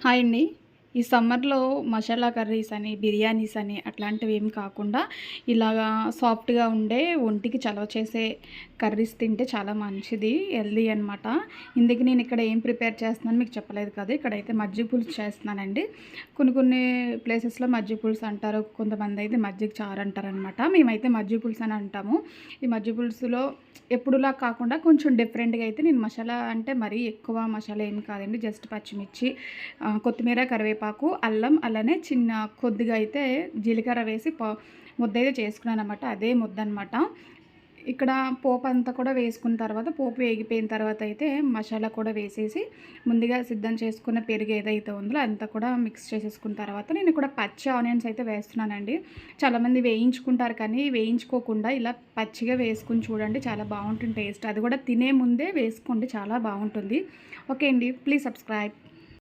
Hi అండి ఈ సమ్మర్లో మసాలా కర్రీస్ అని బిర్యానీస్ అని అట్లాంటివి ఏం కాకుండా ఇలాగా సాఫ్ట్గా ఉండే ఒంటికి చలవ చేసే కర్రీస్ తింటే చాలా మంచిది హెల్దీ అనమాట ఇందుకు నేను ఇక్కడ ఏం ప్రిపేర్ చేస్తున్నాను మీకు చెప్పలేదు కదా ఇక్కడైతే మజ్జిగ పులుసు చేస్తున్నానండి. కొన్ని కొన్ని ప్లేసెస్లో మజ్జిగ పులుసు అంటారు కొంతమంది అయితే మజ్జిగ చారు అంటారు అనమాట మేమైతే మజ్జిగ పులుసు అని అంటాము. ఈ మజ్జిగ పులుసులో ఎప్పుడులా కాకుండా కొంచెం డిఫరెంట్గా అయితే నేను మసాలా అంటే మరీ ఎక్కువ మసాలా ఏమి కాదండి జస్ట్ పచ్చిమిర్చి కొత్తిమీర కరివేపాకు అల్లం అలానే చిన్న కొద్దిగా అయితే జీలకర్ర వేసి ముద్ద అయితే చేసుకున్నాను అనమాట అదే ముద్ద అనమాట ఇక్కడ పోపు అంతా కూడా వేసుకున్న తర్వాత పోపు వేగిపోయిన తర్వాత అయితే మసాలా కూడా వేసేసి ముందుగా సిద్ధం చేసుకున్న పెరుగు ఏదైతే ఉందో అంతా కూడా మిక్స్ చేసేసుకున్న తర్వాత నేను ఇక్కడ పచ్చి ఆనియన్స్ అయితే వేస్తున్నానండి. చాలామంది వేయించుకుంటారు కానీ వేయించుకోకుండా ఇలా పచ్చిగా వేసుకుని చూడండి చాలా బాగుంటుంది టేస్ట్. అది కూడా తినే ముందే వేసుకోండి చాలా బాగుంటుంది. ఓకే అండి ప్లీజ్ సబ్స్క్రైబ్.